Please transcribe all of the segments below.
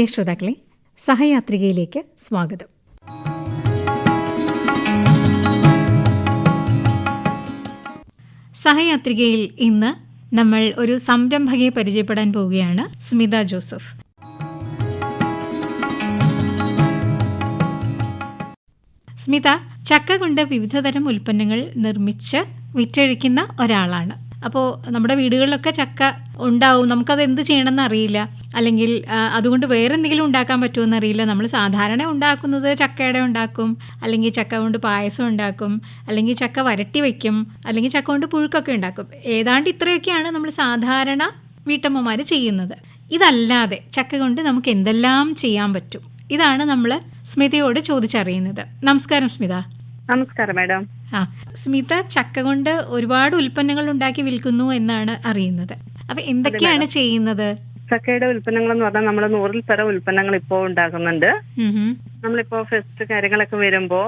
പ്രിയ ശ്രോതാക്കളെ സഹയാത്രികയിലേക്ക് സ്വാഗതം. സഹയാത്രികയിൽ ഇന്ന് നമ്മൾ ഒരു സംരംഭകയെ പരിചയപ്പെടാൻ പോവുകയാണ് സ്മിത ജോസഫ്. സ്മിത ചക്ക കൊണ്ട് വിവിധതരം ഉൽപ്പന്നങ്ങൾ നിർമ്മിച്ച് വിറ്റഴിക്കുന്ന ഒരാളാണ്. അപ്പോൾ നമ്മുടെ വീടുകളിലൊക്കെ ചക്ക ഉണ്ടാവും. നമുക്കത് എന്ത് ചെയ്യണമെന്ന് അറിയില്ല. അല്ലെങ്കിൽ അതുകൊണ്ട് വേറെ എന്തെങ്കിലും ഉണ്ടാക്കാൻ പറ്റുമെന്ന് അറിയില്ല നമ്മൾ സാധാരണ ഉണ്ടാക്കുന്നത് ചക്കയുടെ ഉണ്ടാക്കും. അല്ലെങ്കിൽ ചക്ക കൊണ്ട് പായസം ഉണ്ടാക്കും. അല്ലെങ്കിൽ ചക്ക വരട്ടി വയ്ക്കും. അല്ലെങ്കിൽ ചക്ക കൊണ്ട് പുഴുക്കൊക്കെ ഉണ്ടാക്കും. ഏതാണ്ട് ഇത്രയൊക്കെയാണ് നമ്മൾ സാധാരണ വീട്ടമ്മമാർ ചെയ്യുന്നത്. ഇതല്ലാതെ ചക്ക കൊണ്ട് നമുക്ക് എന്തെല്ലാം ചെയ്യാൻ പറ്റും? ഇതാണ് നമ്മൾ സ്മിതയോട് ചോദിച്ചറിയുന്നത്. നമസ്കാരം സ്മിത. നമസ്കാരം മാഡം. ആ സ്മിത ചക്ക കൊണ്ട് ഒരുപാട് ഉൽപ്പന്നങ്ങൾ ഉണ്ടാക്കി വിൽക്കുന്നു എന്നാണ് അറിയുന്നത്. അപ്പൊ എന്തൊക്കെയാണ് ചെയ്യുന്നത്? ചക്കയുടെ ഉൽപ്പന്നങ്ങൾ എന്ന് പറഞ്ഞാൽ നമ്മൾ നൂറിൽ പരം ഉൽപ്പന്നങ്ങൾ ഇപ്പോൾ ഉണ്ടാക്കുന്നുണ്ട്. നമ്മളിപ്പോ ഫെസ്റ്റ് കാര്യങ്ങളൊക്കെ വരുമ്പോ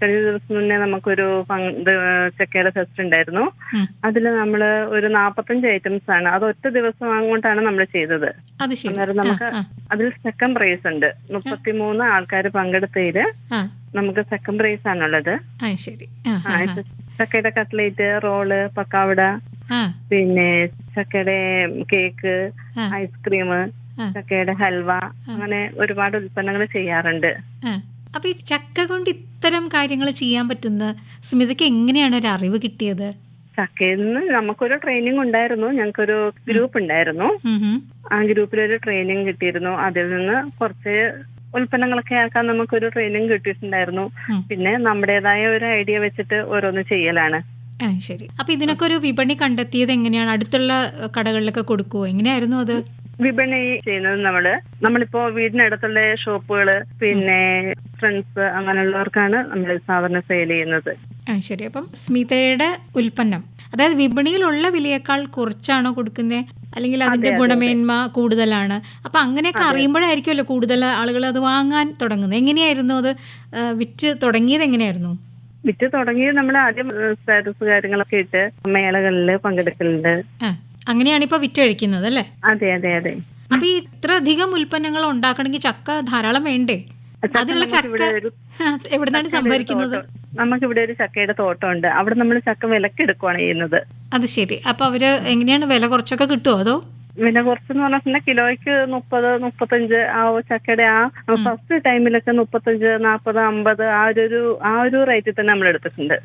കഴിഞ്ഞ ദിവസം മുന്നേ നമുക്കൊരു ചക്കയുടെ ഫെസ്റ്റ് ഉണ്ടായിരുന്നു. അതിൽ അതിൽ നമ്മൾ ഒരു നാപ്പത്തഞ്ച് ഐറ്റംസ് ആണ്. അത് ഒറ്റ ദിവസം അങ്ങോട്ടാണ് നമ്മൾ ചെയ്തത്. അന്നേരം നമുക്ക് അതിൽ സെക്കൻഡ് പ്രൈസ് ഉണ്ട്. മുപ്പത്തിമൂന്ന് ആൾക്കാർ പങ്കെടുത്തതിൽ നമുക്ക് സെക്കൻഡ് പ്രൈസ് ആണുള്ളത്. ചക്കയുടെ കട്ട്ലേറ്റ് റോൾ പക്കാവട പിന്നെ ചക്കയുടെ കേക്ക് ഐസ്ക്രീം. ചക്കയുടെ ഹൽവ അങ്ങനെ ഒരുപാട് ഉൽപ്പന്നങ്ങൾ ചെയ്യാറുണ്ട്. അപ്പൊ ഈ ചക്ക കൊണ്ട് ഇത്തരം കാര്യങ്ങൾ ചെയ്യാൻ പറ്റുന്ന സ്മിതയ്ക്ക് എങ്ങനെയാണ് ഒരു അറിവ് കിട്ടിയത്? ചക്കയിൽ നിന്ന് നമുക്കൊരു ട്രെയിനിങ് ഉണ്ടായിരുന്നു. ഞങ്ങൾക്കൊരു ഗ്രൂപ്പ് ഉണ്ടായിരുന്നു. ആ ഗ്രൂപ്പിൽ ഗ്രൂപ്പിലൊരു ട്രെയിനിങ് കിട്ടിയിരുന്നു. അതിൽ നിന്ന് കുറച്ച് ഉൽപ്പന്നങ്ങളൊക്കെ ആക്കാൻ നമുക്കൊരു ട്രെയിനിങ് കിട്ടിയിട്ടുണ്ടായിരുന്നു. പിന്നെ നമ്മുടേതായ ഒരു ഐഡിയ വെച്ചിട്ട് ഓരോന്ന് ചെയ്യലാണ്. ശരി. അപ്പൊ ഇതിനൊക്കെ ഒരു വിപണി കണ്ടെത്തിയത് എങ്ങനെയാണ്? അടുത്തുള്ള കടകളിലൊക്കെ കൊടുക്കുവോ? എങ്ങനെയായിരുന്നു അത്? വിപണി ചെയ്യുന്നത് നമ്മൾ നമ്മളിപ്പോ വീടിനടുത്തുള്ള ഷോപ്പുകൾ പിന്നെ ഫ്രണ്ട്സ് അങ്ങനെയുള്ളവർക്കാണ് നമ്മൾ സാധാരണ സെയിൽ ചെയ്യുന്നത്. ശരി. അപ്പം സ്മിതയുടെ ഉൽപ്പന്നം. അതായത് വിപണിയിലുള്ള വിലയേക്കാൾ കുറച്ചാണോ കൊടുക്കുന്നത് അല്ലെങ്കിൽ അതിന്റെ ഗുണമേന്മ കൂടുതലാണ്? അപ്പൊ അങ്ങനെയൊക്കെ അറിയുമ്പോഴായിരിക്കുമല്ലോ കൂടുതൽ ആളുകൾ അത് വാങ്ങാൻ തുടങ്ങുന്നത്. എങ്ങനെയായിരുന്നു അത് വിറ്റ് തുടങ്ങിയത് എങ്ങനെയായിരുന്നു? വിറ്റ് തുടങ്ങിയത് നമ്മൾ ആദ്യം സ്റ്റാറ്റസ് കാര്യങ്ങളൊക്കെ ഇട്ട് മേളകളിൽ പങ്കെടുക്കലുണ്ട്. അങ്ങനെയാണ് ഇപ്പൊ വിറ്റഴിക്കുന്നത് അല്ലേ? അതെ അതെ അതെ. അപ്പൊ ഈ ഇത്ര അധികം ഉൽപ്പന്നങ്ങൾ ഉണ്ടാക്കണമെങ്കിൽ ചക്ക ധാരാളം വേണ്ടേ? അതിനുള്ള ചക്ക എവിടുന്നാണ് സംഭരിക്കുന്നത്? നമുക്ക് ഇവിടെ ഒരു ചക്കയുടെ തോട്ടമുണ്ട്. അവിടെ നമ്മൾ ചക്ക വിലക്കെടുക്കുവാണ് ചെയ്യുന്നത്. അത് ശരി. അപ്പൊ അവർ എങ്ങനെയാണ് വില കുറച്ചൊക്കെ കിട്ടുമോ അതോ? വില കുറച്ചെന്ന് പറഞ്ഞിട്ടുണ്ടെങ്കിൽ കിലോയ്ക്ക് മുപ്പത് മുപ്പത്തഞ്ച് ആ ചക്കയുടെ ആ ഫസ്റ്റ് ടൈമിലൊക്കെ മുപ്പത്തഞ്ച് നാപ്പത് അമ്പത് ആ ഒരു ആ ഒരു റേറ്റിൽ തന്നെ നമ്മൾ എടുത്തിട്ടുണ്ട്.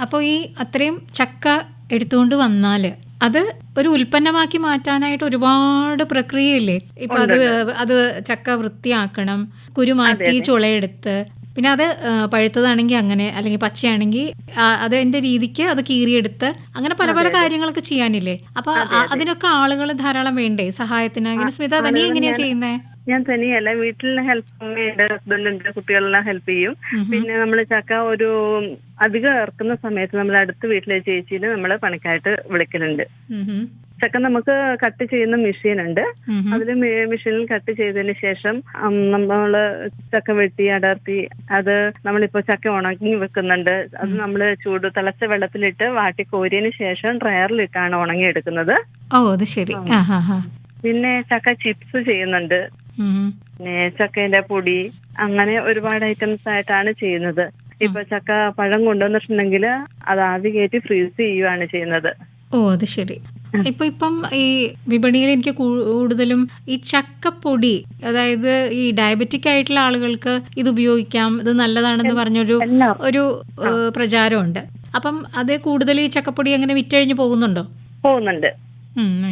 അപ്പോൾ ഈ അത്രയും ചക്ക എടുത്തുകൊണ്ട് വന്നാൽ അത് ഒരു ഉൽപ്പന്നമാക്കി മാറ്റാനായിട്ട് ഒരുപാട് പ്രക്രിയയില്ലേ? ഇപ്പൊ അത് അത് ചക്ക വൃത്തിയാക്കണം കുരുമാറ്റി ചുളയെടുത്ത് പിന്നെ അത് പഴുത്തതാണെങ്കിൽ അങ്ങനെ അല്ലെങ്കിൽ പച്ചയാണെങ്കിൽ അത് എന്റെ രീതിക്ക് അത് കീറിയെടുത്ത് അങ്ങനെ പല പല കാര്യങ്ങളൊക്കെ ചെയ്യാനില്ലേ? അപ്പൊ അതിനൊക്കെ ആളുകൾ ധാരാളം വേണ്ടേ? സഹായത്തിന്? അങ്ങനെ സ്മിത തനി എങ്ങനെയാ ചെയ്യുന്നേ? ഞാൻ തനിയല്ല വീട്ടിലെ ഹെൽപ്പ് അമ്മയുണ്ട് ഹസ്ബൻഡ് ഉണ്ട് കുട്ടികളെല്ലാം ഹെൽപ്പ് ചെയ്യും. പിന്നെ നമ്മൾ ചക്ക ഒരു അധികം ഇറക്കുന്ന സമയത്ത് നമ്മൾ അടുത്ത വീട്ടിലെ ചേച്ചിയിൽ നമ്മൾ പണിക്കായിട്ട് വിളിക്കലുണ്ട്. ചക്ക നമുക്ക് കട്ട് ചെയ്യുന്ന മെഷീൻ ഉണ്ട്. അതിൽ മെഷീനിൽ കട്ട് ചെയ്തതിന് ശേഷം നമ്മൾ നമ്മൾ ചക്ക വെട്ടി അടർത്തി അത് നമ്മളിപ്പോ ചക്ക ഉണക്കി വെക്കുന്നുണ്ട്. അത് നമ്മൾ ചൂട് തിളച്ച വെള്ളത്തിലിട്ട് വാട്ടി കോരിയതിന് ശേഷം ഡ്രയറിലിട്ടാണ് ഉണങ്ങിയെടുക്കുന്നത്. ഓ അത് ശരി. പിന്നെ ചക്ക ചിപ്സ് ചെയ്യുന്നുണ്ട്. ചക്കേന്റെ പൊടി അങ്ങനെ ഒരുപാട് ഐറ്റംസ് ആയിട്ടാണ് ചെയ്യുന്നത്. ഇപ്പൊ ചക്ക പഴം കൊണ്ടുവന്നിട്ടുണ്ടെങ്കിൽ അത് ആദ്യം കയറ്റി ഫ്രീസ് ചെയ്യുകയാണ് ചെയ്യുന്നത്. ഓ അത് ശരി. ഇപ്പൊ ഇപ്പം ഈ വിപണിയിൽ എനിക്ക് കൂടുതലും ഈ ചക്കപ്പൊടി അതായത് ഈ ഡയബറ്റിക് ആയിട്ടുള്ള ആളുകൾക്ക് ഇത് ഉപയോഗിക്കാം ഇത് നല്ലതാണെന്ന് പറഞ്ഞൊരു ഒരു പ്രചാരമുണ്ട്. അപ്പം അതേ കൂടുതൽ ഈ ചക്കപ്പൊടി അങ്ങനെ വിറ്റഴിഞ്ഞു പോകുന്നുണ്ടോ? പോകുന്നുണ്ട്.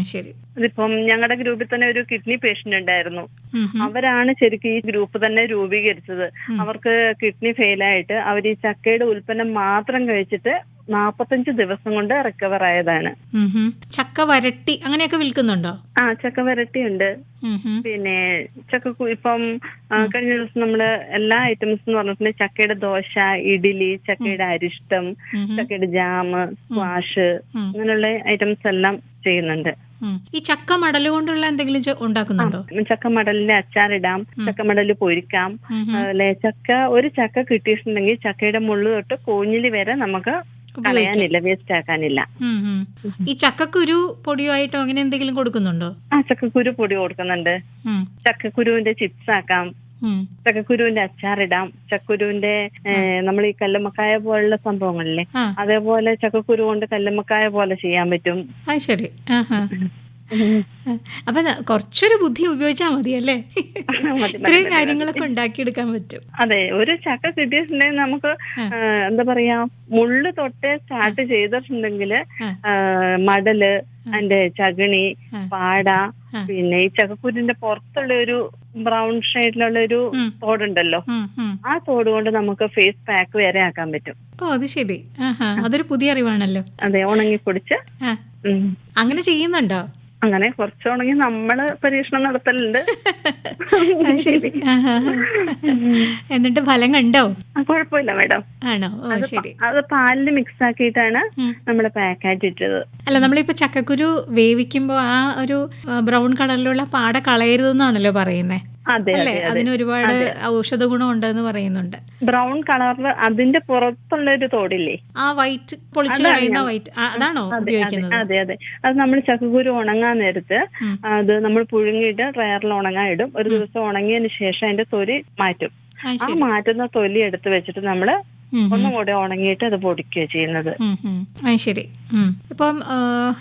ശരി. ഇതിപ്പം ഞങ്ങളുടെ ഗ്രൂപ്പിൽ തന്നെ ഒരു കിഡ്നി പേഷ്യന്റ് ഉണ്ടായിരുന്നു. അവരാണ് ശരിക്കും ഈ ഗ്രൂപ്പ് തന്നെ രൂപീകരിച്ചത്. അവർക്ക് കിഡ്നി ഫെയിലായിട്ട് അവർ ഈ ചക്കയുടെ ഉൽപ്പന്നം മാത്രം കഴിച്ചിട്ട് നാപ്പത്തഞ്ച് ദിവസം കൊണ്ട് റിക്കവർ ആയതാണ്. ചക്ക വരട്ടി അങ്ങനെയൊക്കെ വിൽക്കുന്നുണ്ടോ? ആ ചക്ക വരട്ടിയുണ്ട്. ഉം, ഉം. പിന്നെ ചക്ക ഇപ്പം കഴിഞ്ഞ ദിവസം നമ്മൾ എല്ലാ ഐറ്റംസ് എന്ന് പറഞ്ഞിട്ട് ചക്കയുടെ ദോശ ഇഡ്ഡലി ചക്കയുടെ അരിഷ്ടം. ചക്കയുടെ ജാമ് സ്ക്വാഷ് അങ്ങനെയുള്ള ഐറ്റംസ് എല്ലാം ചെയ്യുന്നുണ്ട്. ഈ ചക്ക മടൽ കൊണ്ടുള്ള എന്തെങ്കിലും ഉണ്ടാക്കുന്നുണ്ടോ? ചക്ക മടലിന്റെ അച്ചാറിടാം ചക്ക മടൽ പൊരിക്കാം. അതുപോലെ ചക്ക ഒരു ചക്ക കിട്ടിയിട്ടുണ്ടെങ്കിൽ ചക്കയുടെ മുള്ളു തൊട്ട് കൂഞ്ഞിലി വരെ നമുക്ക് കളയാനില്ല വേസ്റ്റ് ആക്കാനില്ല. ഈ ചക്കക്കുരു പൊടിയോ പൊടിയായിട്ടോ അങ്ങനെ എന്തെങ്കിലും കൊടുക്കുന്നുണ്ടോ? ആ ചക്കക്കുരു പൊടി കൊടുക്കുന്നുണ്ട്. ചക്കക്കുരുവിന്റെ ചിപ്സ് ആക്കാം. ചക്കക്കുരുവിന്റെ അച്ചാറിടാം. ചക്കക്കുരുവിന്റെ നമ്മൾ ഈ കല്ലുമ്മക്കായ പോലുള്ള സംഭവങ്ങളില്ലേ? അതേപോലെ ചക്കക്കുരു കൊണ്ട് കല്ലുമ്മക്കായ പോലെ ചെയ്യാൻ പറ്റും. ശരി. അപ്പൊ കുറച്ചൊരു ബുദ്ധി ഉപയോഗിച്ചാൽ മതി അല്ലേ ഇത്രയും കാര്യങ്ങളൊക്കെ ഉണ്ടാക്കിയെടുക്കാൻ പറ്റും. അതെ ഒരു ചക്ക കിട്ടിയിട്ടുണ്ടെങ്കിൽ നമുക്ക് എന്താ പറയാ മുള്ളു തൊട്ട് സ്റ്റാർട്ട് ചെയ്തിട്ടുണ്ടെങ്കിൽ. മടൽ അതിന്റെ ചകിണി പാട പിന്നെ ഈ ചക്കക്കുരിന്റെ പുറത്തുള്ള ഒരു ബ്രൗൺ ഷെയ്ഡിലുള്ള ഒരു. തോടുണ്ടല്ലോ. ആ തോട് കൊണ്ട് നമുക്ക് ഫേസ് പാക്ക് വരെ ആക്കാൻ പറ്റും. ഓ അത് ശരി. അതൊരു പുതിയ അറിവാണല്ലോ. അതെ ഉണങ്ങി പൊടിച്ച് അങ്ങനെ ചെയ്യുന്നുണ്ടോ? അങ്ങനെ കുറച്ച് ഉണങ്ങി നമ്മൾ പരീക്ഷണം നടത്തലുണ്ട്. ശരി. എന്നിട്ട് ഫലം കണ്ടോ? കുഴപ്പമില്ല മാഡം. ആണോ? ശരി. അത് പാലിൽ മിക്സ് ആക്കിയിട്ടാണ്. നമ്മൾ പാക്കായിട്ട് ഇട്ടത്. അല്ല നമ്മളിപ്പോ ചക്കക്കുരു വേവിക്കുമ്പോ ആ ഒരു ബ്രൗൺ കളറിലുള്ള പാട കളയരുതെന്നാണല്ലോ പറയുന്നേ. അതെ അല്ലേ? അതെ അതെ. അതിന് ഒരുപാട് ഔഷധ ഗുണം ഉണ്ടെന്ന് പറയുന്നുണ്ട്. ബ്രൗൺ കളറിൽ അതിന്റെ പുറത്തുള്ള ഒരു തോടില്ലേ? ആ വൈറ്റ് പൊളിച്ചു കളയുന്ന വൈറ്റ്. അതാണോ അതെ അതെ ഉപയോഗിക്കുന്നത്? അതെ അതെ. അത് നമ്മൾ ചക്കക്കുരു ഉണങ്ങാൻ നേരത്ത് അത് നമ്മൾ പുഴുങ്ങിയിട്ട് ഡ്രയറിൽ ഉണങ്ങാൻ ഇടും. ഒരു ദിവസം ഉണങ്ങിയതിന് ശേഷം അതിന്റെ തൊലി മാറ്റും. ആ, മാറ്റുന്ന തൊലി എടുത്ത് വെച്ചിട്ട് ഉം. ഒന്നും കൂടെ ഉണങ്ങിയിട്ട് അത് പൊടിക്കുകയോ ചെയ്യുന്നത്. ശരി. ഇപ്പം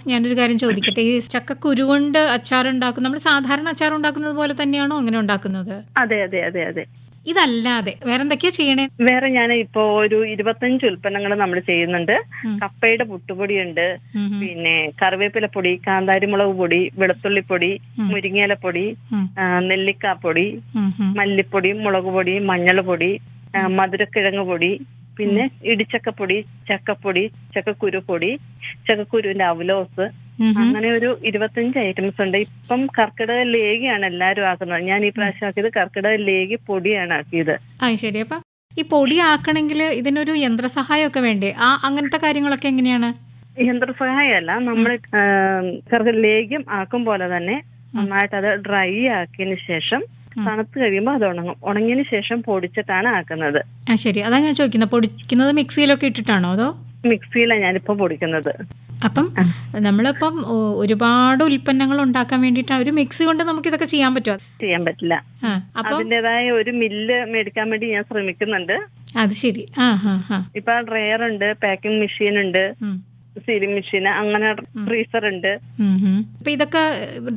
ഞാനൊരു കാര്യം ചോദിക്കട്ടെ. ഈ ചക്കക്കുരു കൊണ്ട് അച്ചാർ ഉണ്ടാക്കും നമ്മൾ സാധാരണ അച്ചാർ ഉണ്ടാക്കുന്നത് പോലെ തന്നെയാണോ അങ്ങനെ ഉണ്ടാക്കുന്നത്? അതെ അതെ അതെ അതെ. ഇതല്ലാതെ വേറെ എന്തൊക്കെയാ ചെയ്യണേ? വേറെ ഞാൻ ഇപ്പോ ഒരു ഇരുപത്തഞ്ച് ഉൽപ്പന്നങ്ങൾ നമ്മൾ ചെയ്യുന്നുണ്ട്. കപ്പയുടെ പുട്ടുപൊടിയുണ്ട്. ഉം, ഉം. പിന്നെ കറിവേപ്പില പൊടി കാന്താരിമുളക് പൊടി വെളുത്തുള്ളിപ്പൊടി പൊടി മുരിങ്ങയിലപ്പൊടി പൊടി നെല്ലിക്കാപ്പൊടി. മല്ലിപ്പൊടി മുളക് പൊടി മഞ്ഞൾ പൊടി മധുരക്കിഴങ്ങ് പൊടി പിന്നെ ഇടിച്ചക്കപ്പൊടി ചക്കപ്പൊടി ചക്കക്കുരു പൊടി ചക്കക്കുരുവിന്റെ അവലോസ്. അങ്ങനെ ഒരു ഇരുപത്തഞ്ച് ഐറ്റംസ് ഉണ്ട്. ഇപ്പം കർക്കിടക ലേഗിയാണ് എല്ലാരും ആക്കുന്നത്. ഞാൻ ഈ പ്രാവശ്യം ആക്കിയത് കർക്കിടക ലേഗി പൊടിയാണ് ആക്കിയത്. ശരി. അപ്പൊ ഈ പൊടി ആക്കണമെങ്കിൽ ഇതിനൊരു യന്ത്രസഹായമൊക്കെ വേണ്ടേ? ആ അങ്ങനത്തെ കാര്യങ്ങളൊക്കെ എങ്ങനെയാണ്? യന്ത്രസഹായമല്ല. നമ്മൾ കർക്കിടക ലേഗ്യം ആക്കും പോലെ തന്നെ നന്നായിട്ട് അത് ഡ്രൈ ആക്കിയതിന് ശേഷം തണുത്ത് കഴിയുമ്പോൾ അത് ഉണങ്ങും. ഉണങ്ങിയതിന് ശേഷം പൊടിച്ചിട്ടാണ് ആക്കുന്നത്. ആ ശരി. അതാ ഞാൻ ചോദിക്കുന്നത് പൊടിക്കുന്നത് മിക്സിയിലൊക്കെ ഇട്ടിട്ടാണോ അതോ? മിക്സിയിലാണ് ഞാനിപ്പോ പൊടിക്കുന്നത്. അപ്പം നമ്മളിപ്പം ഒരുപാട് ഉൽപ്പന്നങ്ങൾ ഉണ്ടാക്കാൻ വേണ്ടിട്ടാണ് ഒരു മിക്സി കൊണ്ട് നമുക്ക് ഇതൊക്കെ ചെയ്യാൻ പറ്റുമോ? ചെയ്യാൻ പറ്റില്ല. അതിന്റേതായ ഒരു മില്ല് മേടിക്കാൻ വേണ്ടി ഞാൻ ശ്രമിക്കുന്നുണ്ട്. അത് ശരി. ഇപ്പൊ ഡ്രയർ ഉണ്ട് പാക്കിംഗ് മെഷീൻ ഉണ്ട്. സീലിംഗ് മെഷീൻ അങ്ങനെ ഫ്രീസർ ഉണ്ട്. അപ്പൊ ഇതൊക്കെ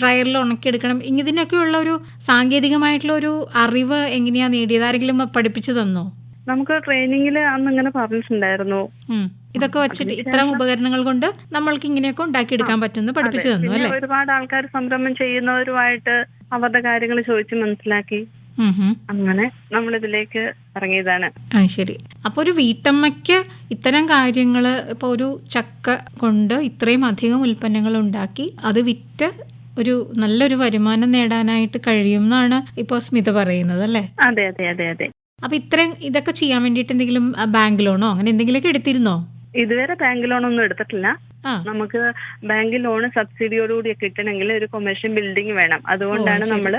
ഡ്രയറിൽ ഉണക്കിയെടുക്കണം. ഇതിനൊക്കെയുള്ള ഒരു സാങ്കേതികമായിട്ടുള്ള ഒരു അറിവ് എങ്ങനെയാ നേടിയത്? ആരെങ്കിലും പഠിപ്പിച്ചു തന്നോ? നമുക്ക് ട്രെയിനിങ്ങിൽ അന്ന് ഇങ്ങനെ പറഞ്ഞിട്ടുണ്ടായിരുന്നു. ഇതൊക്കെ വെച്ചിട്ട് ഇത്തരം ഉപകരണങ്ങൾ കൊണ്ട് നമ്മൾക്ക് ഇങ്ങനെയൊക്കെ ഉണ്ടാക്കിയെടുക്കാൻ പറ്റുമെന്ന് പഠിപ്പിച്ചു തന്നു അല്ലേ? ഒരുപാട് ആൾക്കാർ സംരംഭം ചെയ്യുന്നവരുമായിട്ട് അവരുടെ കാര്യങ്ങൾ ചോദിച്ച് മനസ്സിലാക്കി. അങ്ങനെ നമ്മൾ ഇതിലേക്ക് ഇറങ്ങിയതാണ്. ആ ശരി. അപ്പൊ ഒരു വീട്ടമ്മയ്ക്ക് ഇത്തരം കാര്യങ്ങൾ ഇപ്പൊ ഒരു ചക്ക കൊണ്ട് ഇത്രയും അധികം ഉൽപ്പന്നങ്ങൾ ഉണ്ടാക്കി അത് വിറ്റ് ഒരു നല്ലൊരു വരുമാനം നേടാനായിട്ട് കഴിയും എന്നാണ് ഇപ്പോൾ സ്മിത പറയുന്നത് അല്ലേ? അതെ അതെ അതെ അതെ. അപ്പൊ ഇത്രയും ഇതൊക്കെ ചെയ്യാൻ വേണ്ടിയിട്ട് എന്തെങ്കിലും ബാങ്ക് ലോണോ അങ്ങനെ എന്തെങ്കിലുമൊക്കെ എടുത്തിരുന്നോ? ഇതുവരെ ബാങ്ക് ലോണൊന്നും ഒന്നും എടുത്തിട്ടില്ല. നമുക്ക് ബാങ്ക് ലോൺ സബ്സിഡിയോടുകൂടി കിട്ടണമെങ്കിൽ ഒരു കൊമേഴ്ഷ്യൽ ബിൽഡിംഗ് വേണം. അതുകൊണ്ടാണ് നമ്മൾ.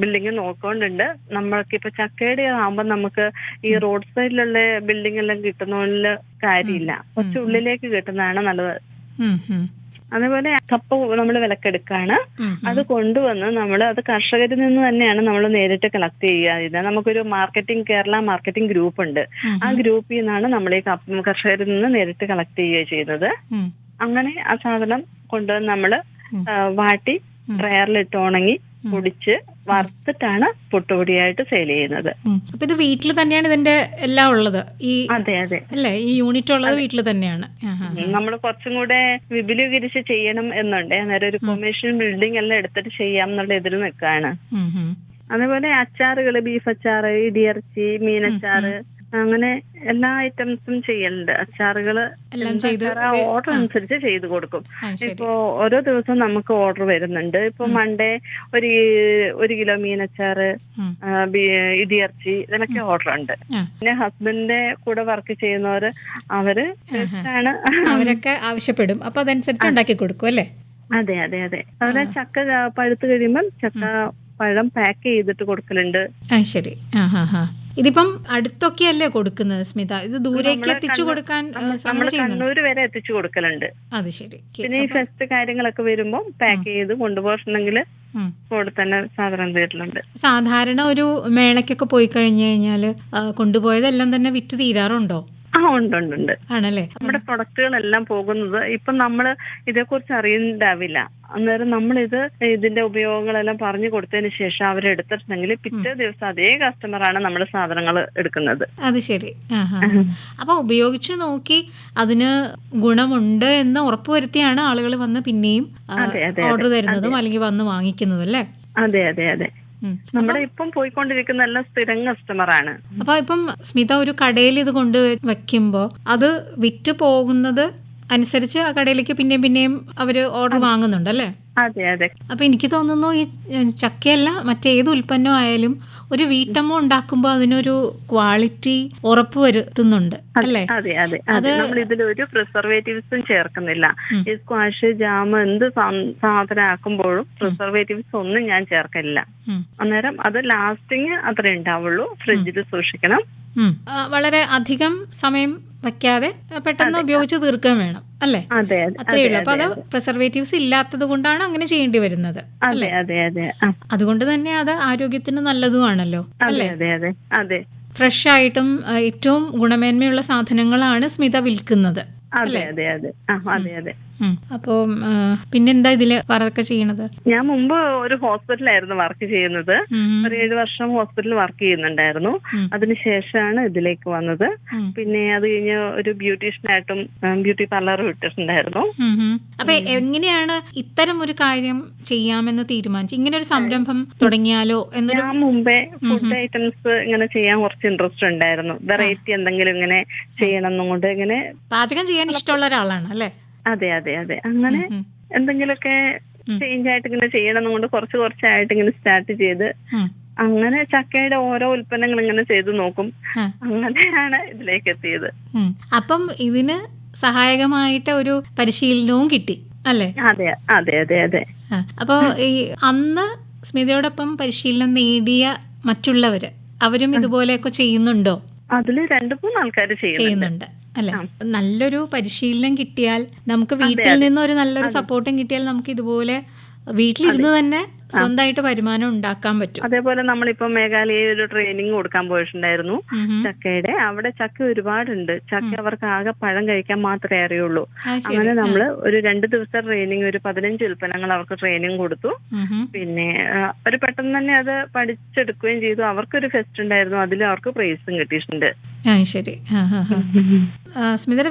ബിൽഡിംഗ് നോക്കൊണ്ടുണ്ട്. നമ്മൾക്ക് ഇപ്പൊ ചക്കയുടെ ആകുമ്പോൾ നമുക്ക് ഈ റോഡ് സൈഡിലുള്ള ബിൽഡിംഗ് എല്ലാം കിട്ടുന്നതിൽ കാര്യമില്ല. കുറച്ച് ഉള്ളിലേക്ക് കിട്ടുന്നതാണ് നല്ലത്. അതേപോലെ കപ്പ നമ്മൾ വിലക്കെടുക്കാണ്. അത് കൊണ്ടുവന്ന് നമ്മൾ അത് കർഷകരിൽ നിന്ന് തന്നെയാണ് നമ്മൾ നേരിട്ട് കളക്ട് ചെയ്യുക. ഇത് നമുക്കൊരു മാർക്കറ്റിംഗ് കേരള മാർക്കറ്റിംഗ് ഗ്രൂപ്പ് ഉണ്ട്. ആ ഗ്രൂപ്പിൽ നിന്നാണ് നമ്മൾ ഈ കപ്പ കർഷകരിൽ നിന്ന് നേരിട്ട് കളക്ട് ചെയ്യുക ചെയ്യുന്നത്. അങ്ങനെ ആ സാധനം കൊണ്ടുവന്ന് നമ്മൾ വാട്ടി ഡ്രയറിലിട്ട് ഉണങ്ങി പൊടിച്ച് വറുത്തിട്ടാണ് പുട്ടുപൊടിയായിട്ട് സെയിൽ ചെയ്യുന്നത്. അപ്പൊ ഇത് വീട്ടിൽ തന്നെയാണ് ഇതിന്റെ എല്ലാം ഉള്ളത്? ഈ അതെ അതെ. അല്ലേ? ഈ യൂണിറ്റ് ഉള്ളത് വീട്ടിൽ തന്നെയാണ്. നമ്മൾ കുറച്ചും കൂടെ വിപുലീകരിച്ച് ചെയ്യണം എന്നുണ്ട്. അന്നേരം ഒരു കൊമേഴ്ഷ്യൽ ബിൽഡിംഗ് എല്ലാം എടുത്തിട്ട് ചെയ്യാം എന്നുള്ള ഇതിൽ നിൽക്കുകയാണ് ഉം. അതേപോലെ അച്ചാറുകൾ ബീഫ് അച്ചാറ് ഇടിയിറച്ചി മീനച്ചാറ് അങ്ങനെ എല്ലാ ഐറ്റംസും ചെയ്യലുണ്ട്. അച്ചാറുകൾ ഓർഡർ അനുസരിച്ച് ചെയ്തു കൊടുക്കും. ഇപ്പോ ഓരോ ദിവസവും നമുക്ക് ഓർഡർ വരുന്നുണ്ട്. ഇപ്പൊ മൺഡേ ഒരു ഒരു കിലോ മീനച്ചാറ് ഇടിയർച്ചി ഇടിയിറച്ചി ഇതിനൊക്കെ ഓർഡർ ഉണ്ട്. പിന്നെ ഹസ്ബൻഡിന്റെ കൂടെ വർക്ക് ചെയ്യുന്നവര് അവർ ആണ് അവരൊക്കെ ആവശ്യപ്പെടും. അപ്പൊ അതനുസരിച്ച് ഉണ്ടാക്കി കൊടുക്കും അല്ലേ? അതെ അതെ അതെ. അതുപോലെ ചക്ക പഴുത്ത് കഴിയുമ്പം ചക്ക പഴം പാക്ക് ചെയ്തിട്ട് കൊടുക്കലുണ്ട്. ശരി. ആ ഹാ ഹാ ഇതിപ്പം അടുത്തൊക്കെയല്ലേ കൊടുക്കുന്നത് സ്മിത? ഇത് ദൂരേക്ക് എത്തിച്ചു കൊടുക്കാൻ നമ്മൾ കണ്ണൂർ വരെ എത്തിച്ചു കൊടുക്കലുണ്ട്. അത് ശരി. പിന്നെ ഈ ഫെസ്റ്റ് കാര്യങ്ങളൊക്കെ വരുമ്പോൾ പാക്ക് ചെയ്ത് കൊണ്ടുപോകണമെങ്കിൽ. തന്നെ സാധനം സാധാരണ ഒരു മേളയ്ക്കൊക്കെ പോയി കഴിഞ്ഞു കഴിഞ്ഞാൽ കൊണ്ടുപോയതെല്ലാം തന്നെ വിറ്റ് തീരാറുണ്ടോ? ആ ഉണ്ട് ഉണ്ട് ഉണ്ട്. ആണല്ലേ? നമ്മുടെ പ്രൊഡക്റ്റുകളെല്ലാം പോകുന്നത് ഇപ്പൊ നമ്മൾ ഇതേക്കുറിച്ച് അറിയണ്ടാവില്ല. അന്നേരം നമ്മൾ ഇത് ഇതിന്റെ ഉപയോഗങ്ങളെല്ലാം പറഞ്ഞു കൊടുത്തതിന് ശേഷം അവരെടുത്തിട്ടുണ്ടെങ്കിൽ പിറ്റേ ദിവസം അതേ കസ്റ്റമറാണ് നമ്മുടെ സാധനങ്ങൾ എടുക്കുന്നത്. അത് ശരി. അപ്പൊ ഉപയോഗിച്ചു നോക്കി അതിന് ഗുണമുണ്ട് എന്ന് ഉറപ്പുവരുത്തിയാണ് ആളുകൾ വന്ന് പിന്നെയും ഓർഡർ തരുന്നതും അല്ലെങ്കിൽ വന്ന് വാങ്ങിക്കുന്നതും അല്ലേ? അതെ അതെ അതെ. നമ്മുടെ ഇപ്പം പോയിക്കൊണ്ടിരിക്കുന്ന എല്ലാം സ്ഥിരം കസ്റ്റമറാണ് അപ്പൊ ഇപ്പം സ്മിത ഒരു കടയിൽ ഇത് കൊണ്ട് വെക്കുമ്പോ അത് വിറ്റ് പോകുന്നത് അനുസരിച്ച് ആ കടയിലേക്ക് പിന്നെയും പിന്നെയും അവർ ഓർഡർ വാങ്ങുന്നുണ്ട് അല്ലേ? അതെ അതെ. അപ്പൊ എനിക്ക് തോന്നുന്നു ഈ ചക്കയല്ല മറ്റേത് ഉൽപ്പന്നം ആയാലും ഒരു വീട്ടമ്മ ഉണ്ടാക്കുമ്പോൾ അതിനൊരു ക്വാളിറ്റി ഉറപ്പ് വരുത്തുന്നുണ്ട്. അല്ലേ? അതെ അതെ അത്. നമ്മൾ ഇതിൽ ഒരു പ്രിസർവേറ്റീവ്സും ചേർക്കുന്നില്ല. ഈ സ്ക്വാഷ് ജാം എന്ത് സാധനമാക്കുമ്പോഴും സാധനം ആക്കുമ്പോഴും പ്രിസർവേറ്റീവ്സ് ഒന്നും ഞാൻ ചേർക്കില്ല. അന്നേരം അത് ലാസ്റ്റിങ് അത്രേ ഉണ്ടാവുള്ളൂ. ഫ്രിഡ്ജിൽ സൂക്ഷിക്കണം. വളരെ അധികം സമയം വയ്ക്കാതെ പെട്ടെന്ന് ഉപയോഗിച്ച് തീർക്കാൻ വേണം അല്ലേ? അതെ അതെ അത്രയേ ഉള്ളൂ. അപ്പൊ അത് പ്രിസർവേറ്റീവ്സ് ഇല്ലാത്തത് കൊണ്ടാണ് അങ്ങനെ ചെയ്യേണ്ടി വരുന്നത് അതെ അതുകൊണ്ട് തന്നെ അത് ആരോഗ്യത്തിന് നല്ലതുമാണല്ലോ അതെ ഫ്രഷ് ആയിട്ടും ഏറ്റവും ഗുണമേന്മയുള്ള സാധനങ്ങളാണ് സ്മിത വിൽക്കുന്നത് അല്ലേ? അതെ അതെ അതെ അതെ. അപ്പോ പിന്നെന്താ ഇതിൽ വർക്ക് ചെയ്യണത്? ഞാൻ മുമ്പ് ഒരു ഹോസ്പിറ്റലായിരുന്നു വർക്ക് ചെയ്യുന്നത്. ഒരു ഏഴ് വർഷം ഹോസ്പിറ്റലിൽ വർക്ക് ചെയ്യുന്നുണ്ടായിരുന്നു. അതിനുശേഷമാണ് ഇതിലേക്ക് വന്നത്. പിന്നെ അത് കഴിഞ്ഞ് ഒരു ബ്യൂട്ടീഷ്യനായിട്ടും ബ്യൂട്ടി പാർലർ വിട്ടിട്ടുണ്ടായിരുന്നു ഉം. അപ്പൊ എങ്ങനെയാണ് ഇത്തരം ഒരു കാര്യം ചെയ്യാമെന്ന് തീരുമാനിച്ചു ഇങ്ങനെ ഒരു സംരംഭം തുടങ്ങിയാലോ എന്നൊരു ഞാൻ മുമ്പേ ഫുഡ് ഐറ്റംസ് ഇങ്ങനെ ചെയ്യാൻ കുറച്ച് ഇൻട്രസ്റ്റ് ഉണ്ടായിരുന്നു. വെറൈറ്റി എന്തെങ്കിലും ഇങ്ങനെ ചെയ്യണം എന്നുകൊണ്ട് ഇങ്ങനെ പാചകം ചെയ്യാൻ ഇഷ്ടമുള്ള ഒരാളാണ് അല്ലേ? അതെ അതെ അതെ. അങ്ങനെ. എന്തെങ്കിലുമൊക്കെ ചേഞ്ച് ആയിട്ട് ഇങ്ങനെ ചെയ്യണം എന്നുകൊണ്ട് കുറച്ച് കുറച്ചായിട്ട് ഇങ്ങനെ സ്റ്റാർട്ട് ചെയ്ത് അങ്ങനെ ചക്കയുടെ ഓരോ ഉൽപ്പന്നങ്ങൾ ഇങ്ങനെ ചെയ്തു നോക്കും. അങ്ങനെയാണ് ഇതിലേക്ക് എത്തിയത്. അപ്പം ഇതിന് സഹായകമായിട്ട് ഒരു പരിശീലനവും കിട്ടി അല്ലേ? അതെ അതെ അതെ അതെ. അപ്പൊ ഈ അന്ന് സ്മിതയോടൊപ്പം പരിശീലനം നേടിയ മറ്റുള്ളവര് അവരും ഇതുപോലെയൊക്കെ ചെയ്യുന്നുണ്ടോ? അതിൽ രണ്ടു മൂന്ന് ആൾക്കാർ ചെയ്യുന്നുണ്ട്. അല്ലെ? നല്ലൊരു പരിശീലനം കിട്ടിയാൽ നമുക്ക് വീട്ടിൽ നിന്ന് ഒരു നല്ലൊരു സപ്പോർട്ടും കിട്ടിയാൽ നമുക്ക് ഇതുപോലെ വീട്ടിലിരുന്ന് തന്നെ സ്വന്തമായിട്ട് വരുമാനം ഉണ്ടാക്കാൻ പറ്റും. അതേപോലെ നമ്മളിപ്പോ മേഘാലയയിൽ ഒരു ട്രെയിനിങ് കൊടുക്കാൻ പോയിട്ടുണ്ടായിരുന്നു. ചക്കയുടെ. അവിടെ ചക്ക ഒരുപാടുണ്ട്. ചക്ക അവർക്ക് ആകെ പഴം കഴിക്കാൻ മാത്രമേ അറിയുള്ളൂ. അങ്ങനെ നമ്മൾ ഒരു രണ്ട് ദിവസം ട്രെയിനിങ് ഒരു പതിനഞ്ച് ഉൽപ്പന്നങ്ങൾ അവർക്ക് ട്രെയിനിങ് കൊടുത്തു. പിന്നെ അവർ പെട്ടെന്ന് തന്നെ അത് പഠിച്ചെടുക്കുകയും ചെയ്തു. അവർക്കൊരു ഫെസ്റ്റ് ഉണ്ടായിരുന്നു. അതിൽ അവർക്ക് പ്രൈസും കിട്ടിയിട്ടുണ്ട്. ശരി. സ്മിതയുടെ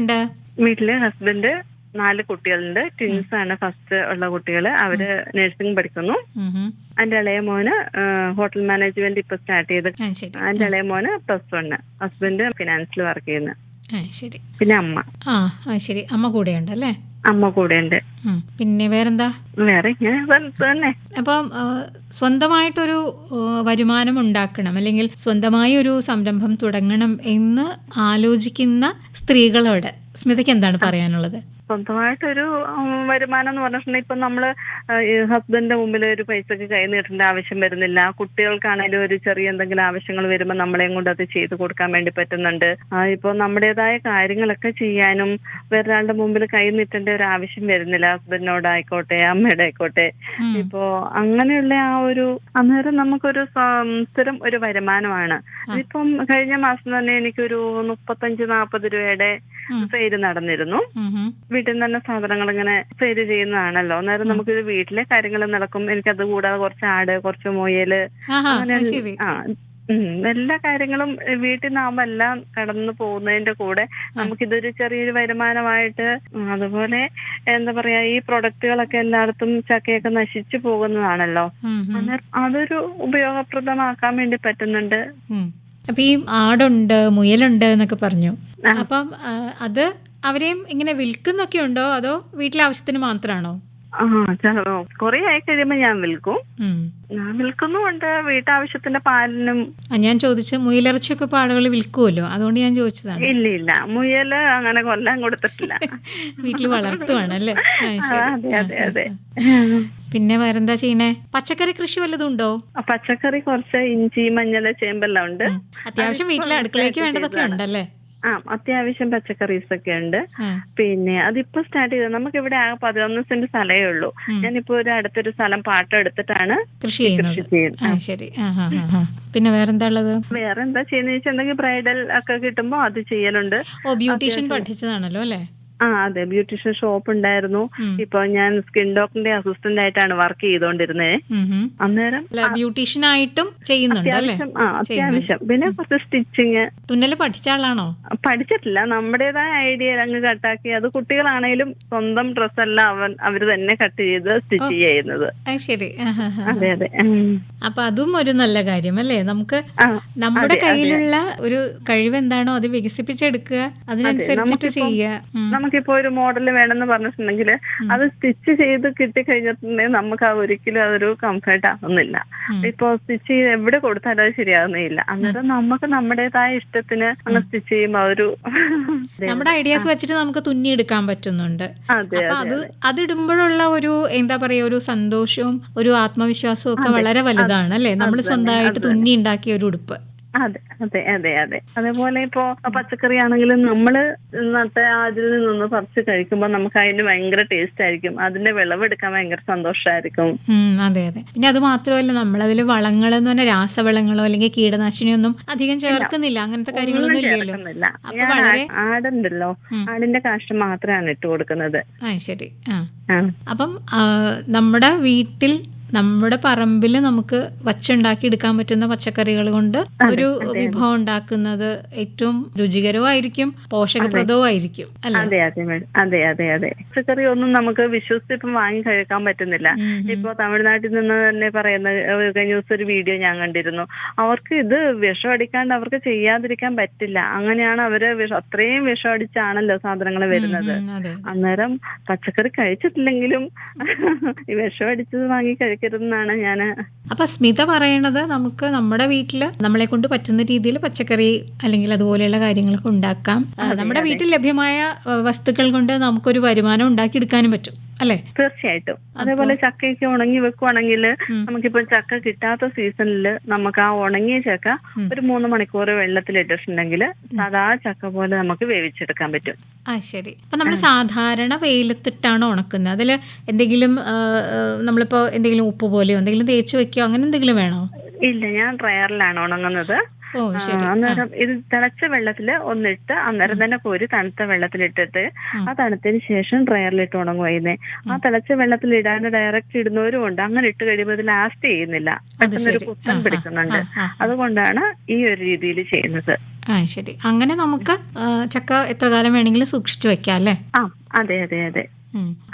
ഉണ്ട് വീട്ടിൽ ഹസ്ബൻഡ് നാല് കുട്ടികളുണ്ട്. ട്വിൻസ് ആണ് ഫസ്റ്റ് ഉള്ള കുട്ടികൾ അവർ നഴ്സിംഗ് പഠിക്കുന്നു. എന്റെ. ഇളയ മോന് ഹോട്ടൽ മാനേജ്മെന്റ് ഇപ്പൊ സ്റ്റാർട്ട് ചെയ്ത്. എന്റെ ഇളയ മോന് പ്ലസ് വണ് ഹസ്ബൻഡ് ഫിനാൻസിൽ വർക്ക് ചെയ്യുന്നു. ശരി. പിന്നെ അമ്മ. ആ ശരി. അമ്മ കൂടെ അല്ലേ? അമ്മ കൂടെ ഉണ്ട് പിന്നെ വേറെന്താ? വേറെ തന്നെ. അപ്പം സ്വന്തമായിട്ടൊരു വരുമാനം ഉണ്ടാക്കണം. അല്ലെങ്കിൽ സ്വന്തമായി ഒരു സംരംഭം തുടങ്ങണം എന്ന് ആലോചിക്കുന്ന സ്ത്രീകളോട് സ്മിതയ്ക്ക് എന്താണ് പറയാനുള്ളത്? സ്വന്തമായിട്ടൊരു വരുമാനം എന്ന് പറഞ്ഞിട്ടുണ്ടെങ്കിൽ ഇപ്പൊ നമ്മൾ ഹസ്ബൻഡിന്റെ മുമ്പിൽ ഒരു പൈസക്ക് കൈ നീട്ടേണ്ട ആവശ്യം വരുന്നില്ല. കുട്ടികൾക്കാണെങ്കിലും ഒരു ചെറിയ എന്തെങ്കിലും ആവശ്യങ്ങൾ വരുമ്പോൾ നമ്മളെയും കൊണ്ട് അത് ചെയ്തു കൊടുക്കാൻ വേണ്ടി പറ്റുന്നുണ്ട്. ഇപ്പൊ നമ്മുടേതായ കാര്യങ്ങളൊക്കെ ചെയ്യാനും വേറൊരാളുടെ മുമ്പിൽ കൈ നീട്ടേണ്ട ഒരു ആവശ്യം വരുന്നില്ല. ഹസ്ബൻഡിനോടായിക്കോട്ടെ അമ്മയുടെ ആയിക്കോട്ടെ. ഇപ്പോ അങ്ങനെയുള്ള ആ ഒരു അന്നേരം നമുക്കൊരു സ്ഥിരം ഒരു വരുമാനമാണ്. ഇപ്പം കഴിഞ്ഞ മാസം തന്നെ എനിക്കൊരു മുപ്പത്തഞ്ച് നാൽപ്പത് രൂപയുടെ. സെയിൽ നടന്നിരുന്നു. വീട്ടിൽ നിന്ന് തന്നെ സാധനങ്ങൾ ഇങ്ങനെ സെയിൽ ചെയ്യുന്നതാണല്ലോ. അന്നേരം നമുക്ക് വീട്ടിലെ കാര്യങ്ങൾ നടക്കും. എനിക്കത് കൂടാതെ കുറച്ച് ആട് കുറച്ച് മുയൽ അങ്ങനെ ആ എല്ലാ കാര്യങ്ങളും വീട്ടിൽ നിന്നാകുമ്പോ എല്ലാം കടന്നു പോകുന്നതിന്റെ കൂടെ നമുക്കിതൊരു ചെറിയൊരു വരുമാനമായിട്ട് അതുപോലെ എന്താ പറയാ ഈ പ്രൊഡക്റ്റുകളൊക്കെ എല്ലായിടത്തും ചക്കയൊക്കെ നശിച്ചു പോകുന്നതാണല്ലോ. അതൊരു ഉപയോഗപ്രദമാക്കാൻ വേണ്ടി പറ്റുന്നുണ്ട്. അപ്പൊ ഈ ആടുണ്ട് മുയലുണ്ട് എന്നൊക്കെ പറഞ്ഞു. അപ്പം അത് അവരെയും ഇങ്ങനെ വിൽക്കുന്നൊക്കെ ഉണ്ടോ? അതോ വീട്ടിലെ ആവശ്യത്തിന് മാത്രമാണോ കൊറേ ആയി കഴിയുമ്പോ ഞാൻ വിൽക്കും. ഞാൻ വിൽക്കുന്നുമുണ്ട്. വീട്ടാവശ്യത്തിന്റെ പാലിനും ഞാൻ ചോദിച്ച മുയലിറച്ചിയൊക്കെ പാടുകൾ ആളുകൾ വിൽക്കുമല്ലോ അതുകൊണ്ട് ഞാൻ ചോദിച്ചതാണ്. ഇല്ല ഇല്ല. മുയൽ അങ്ങനെ കൊല്ലാൻ കൊടുത്തിട്ടില്ല. വീട്ടിൽ വളർത്തുവാണല്ലേ ആ, ആ, അതെ അതെ അതെ. പിന്നെ വേറെന്താ ചെയ്യണേ? പച്ചക്കറി കൃഷി വല്ലതും ഉണ്ടോ? പച്ചക്കറി കുറച്ച് ഇഞ്ചി മഞ്ഞൾ ചേമ്പെല്ലാം ഉണ്ട്. അത്യാവശ്യം വീട്ടിലെ അടുക്കളയ്ക്ക് വേണ്ടതൊക്കെ ഉണ്ടല്ലേ? ആ അത്യാവശ്യം പച്ചക്കറീസ് ഒക്കെ ഉണ്ട്. പിന്നെ അതിപ്പോ സ്റ്റാർട്ട് ചെയ്തത് നമുക്ക് ഇവിടെ ആകെ പതിനൊന്ന് സെന്റ് സ്ഥലമേ ഉള്ളൂ. ഞാനിപ്പോ ഒരു അടുത്തൊരു സ്ഥലം പാട്ടം എടുത്തിട്ടാണ് കൃഷി ചെയ്യുന്നത്. ശരി. പിന്നെ വേറെന്താ ഉള്ളത്? വേറെ എന്താ ചെയ്യുന്ന വെച്ചിട്ടുണ്ടെങ്കിൽ ബ്രൈഡൽ ഒക്കെ കിട്ടുമ്പോ അത് ചെയ്യലുണ്ട്. ഓ ബ്യൂട്ടീഷ്യൻ പഠിച്ചതാണല്ലോ അല്ലേ? ആ അതെ. ബ്യൂട്ടീഷ്യൻ ഷോപ്പ് ഉണ്ടായിരുന്നു. ഇപ്പൊ ഞാൻ സ്കിൻ ഡോക്ടറിന്റെ അസിസ്റ്റന്റ് ആയിട്ടാണ് വർക്ക് ചെയ്തോണ്ടിരുന്നത്. അന്നേരം ബ്യൂട്ടീഷ്യൻ ആയിട്ടും ചെയ്യുന്നുണ്ട് അത്യാവശ്യം പിന്നെ കുറച്ച് സ്റ്റിച്ചിങ്. തുന്നൽ പഠിച്ച ആളാണോ? പഠിച്ചിട്ടില്ല. നമ്മുടേതായ ഐഡിയ അങ്ങ് കട്ടാക്കി. അത് കുട്ടികളാണേലും സ്വന്തം ഡ്രസ് അല്ല അവൻ അവർ തന്നെ കട്ട് ചെയ്ത് സ്റ്റിച്ച് ചെയ്യുന്നത്. അത് ശരി. അതെ അതെ. അപ്പൊ അതും ഒരു നല്ല കാര്യം അല്ലേ? നമുക്ക് നമ്മുടെ കയ്യിലുള്ള ഒരു കഴിവ് എന്താണോ അത് വികസിപ്പിച്ചെടുക്കുക. അതിനനുസരിച്ചിട്ട് ചെയ്യുക. നമുക്കിപ്പോ ഒരു മോഡൽ വേണമെന്ന് പറഞ്ഞിട്ടുണ്ടെങ്കിൽ അത് സ്റ്റിച്ച് ചെയ്ത് കിട്ടിക്കഴിഞ്ഞിട്ടുണ്ടെങ്കിൽ നമുക്ക് ആ ഒരിക്കലും അതൊരു കംഫർട്ട് ആവുന്നില്ല. ഇപ്പോ സ്റ്റിച്ച് ചെയ്ത് എവിടെ കൊടുത്താലും അത് ശരിയാവുന്നില്ല അന്നേരം നമുക്ക് നമ്മുടേതായ ഇഷ്ടത്തിന് അങ്ങ് സ്റ്റിച്ച് ചെയ്യുമ്പോ ആ ഒരു നമ്മുടെ ഐഡിയാസ് വെച്ചിട്ട് നമുക്ക് തുന്നിയെടുക്കാൻ പറ്റുന്നുണ്ട്. അതെ അതെ അത് അതിടുമ്പോഴുള്ള ഒരു എന്താ പറയാ ഒരു സന്തോഷവും ഒരു ആത്മവിശ്വാസവും ഒക്കെ വളരെ വലുതാണ് അല്ലെ? നമ്മൾ സ്വന്തമായിട്ട് തുന്നി ഉണ്ടാക്കിയ ഒരു ഉടുപ്പ്. അതെ അതെ അതെ അതെ. അതേപോലെ ഇപ്പോ പച്ചക്കറി ആണെങ്കിലും നമ്മൾ നട്ട അതിൽ നിന്ന് പറിച്ച് കഴിക്കുമ്പോൾ നമുക്ക് അതിന് ഭയങ്കര ടേസ്റ്റ് ആയിരിക്കും. അതിന്റെ വിളവെടുക്കാൻ ഭയങ്കര സന്തോഷമായിരിക്കും അതെ അതെ. പിന്നെ അത് മാത്രമല്ല നമ്മളതിൽ വളങ്ങൾ എന്ന് പറഞ്ഞാൽ രാസവളങ്ങളോ അല്ലെങ്കിൽ കീടനാശിനിയൊന്നും അധികം ചേർക്കുന്നില്ല. അങ്ങനത്തെ കാര്യങ്ങളൊന്നും ഇല്ലല്ലോ. ആടുണ്ടല്ലോ. ആടിന്റെ കാഷ്ടം മാത്രമാണ് ഇട്ട് കൊടുക്കുന്നത്. ശരി. അപ്പം നമ്മുടെ വീട്ടിൽ നമ്മുടെ പറമ്പിൽ നമുക്ക് വച്ചുണ്ടാക്കി എടുക്കാൻ പറ്റുന്ന പച്ചക്കറികൾ കൊണ്ട് ഒരു വിഭവം ഉണ്ടാക്കുന്നത് ഏറ്റവും രുചികരമായിരിക്കും പോഷകപ്രദവുമായിരിക്കും ആയിരിക്കും അതെ അതെ അതെ അതെ അതെ പച്ചക്കറി ഒന്നും നമുക്ക് വിശ്വസിച്ച് ഇപ്പം വാങ്ങി കഴിക്കാൻ പറ്റുന്നില്ല. ഇപ്പൊ തമിഴ്നാട്ടിൽ നിന്ന് തന്നെ പറയുന്ന ന്യൂസ് കഴിഞ്ഞ ദിവസം ഒരു വീഡിയോ ഞാൻ കണ്ടിരുന്നു. അവർക്ക് ഇത് വിഷം അടിക്കാണ്ട് അവർക്ക് ചെയ്യാതിരിക്കാൻ പറ്റില്ല. അങ്ങനെയാണ് അവർ അത്രയും വിഷം അടിച്ചാണല്ലോ സാധനങ്ങൾ വരുന്നത്. അന്നേരം പച്ചക്കറി കഴിച്ചിട്ടില്ലെങ്കിലും ഈ വിഷം അടിച്ചത് വാങ്ങി കഴിക്കരുതെന്നാണ് ഞാൻ അപ്പൊ സ്മിത പറയണത് നമുക്ക് നമ്മുടെ വീട്ടിൽ നമ്മളെ കൊണ്ട് പറ്റുന്ന രീതിയിൽ പച്ചക്കറി അല്ലെങ്കിൽ അതുപോലെയുള്ള കാര്യങ്ങളൊക്കെ ഉണ്ടാക്കാം. നമ്മുടെ വീട്ടിൽ ലഭ്യമായ വസ്തുക്കൾ കൊണ്ട് നമുക്കൊരു വരുമാനം ഉണ്ടാക്കിയെടുക്കാനും പറ്റും. അല്ലെ? തീർച്ചയായിട്ടും. അതേപോലെ ചക്കയൊക്കെ ഉണങ്ങി വെക്കുവാണെങ്കിൽ. നമുക്കിപ്പോ ചക്ക കിട്ടാത്ത സീസണിൽ നമുക്ക് ആ ഉണങ്ങിയ ചക്ക ഒരു മൂന്ന് മണിക്കൂർ വെള്ളത്തിൽ ഇട്ടിട്ടുണ്ടെങ്കിൽ സാധാ ചക്ക പോലെ നമുക്ക് വേവിച്ചെടുക്കാൻ പറ്റും. ആ ശരി. അപ്പൊ നമ്മൾ സാധാരണ വെയിലത്തിട്ടാണ് ഉണക്കുന്നത്? അതിൽ എന്തെങ്കിലും നമ്മളിപ്പോ എന്തെങ്കിലും ഉപ്പ് പോലെയോ എന്തെങ്കിലും തേച്ച് വെക്കോ അങ്ങനെ എന്തെങ്കിലും വേണോ? ഇല്ല ഞാൻ ഡ്രയറിലാണ് ഉണങ്ങുന്നത്. അന്നേരം ഇത് തിളച്ച വെള്ളത്തിൽ ഒന്നിട്ട് അന്നേരം തന്നെ കോരി തണുത്ത വെള്ളത്തിലിട്ടിട്ട് ആ. തണുത്തതിന് ശേഷം ഡ്രയറിലിട്ട് ഉണങ്ങുവായിരുന്നേ ആ തിളച്ച വെള്ളത്തിൽ ഇടാണ്ട് ഡയറക്റ്റ് ഇടുന്നവരും ഉണ്ട്. അങ്ങനെ ഇട്ട് കഴിയുമ്പോൾ ഇത് ലാസ്റ്റ് ചെയ്യുന്നില്ല. പെട്ടെന്നൊരു ആ, പിടിക്കുന്നുണ്ട്. അതുകൊണ്ടാണ് ഈ ഒരു രീതിയിൽ ചെയ്യുന്നത്. ആ ശരി. അങ്ങനെ നമുക്ക് ചക്ക എത്ര കാലം വേണമെങ്കിലും സൂക്ഷിച്ചു വെക്കാം അല്ലേ? ആ അതെ അതെ അതെ.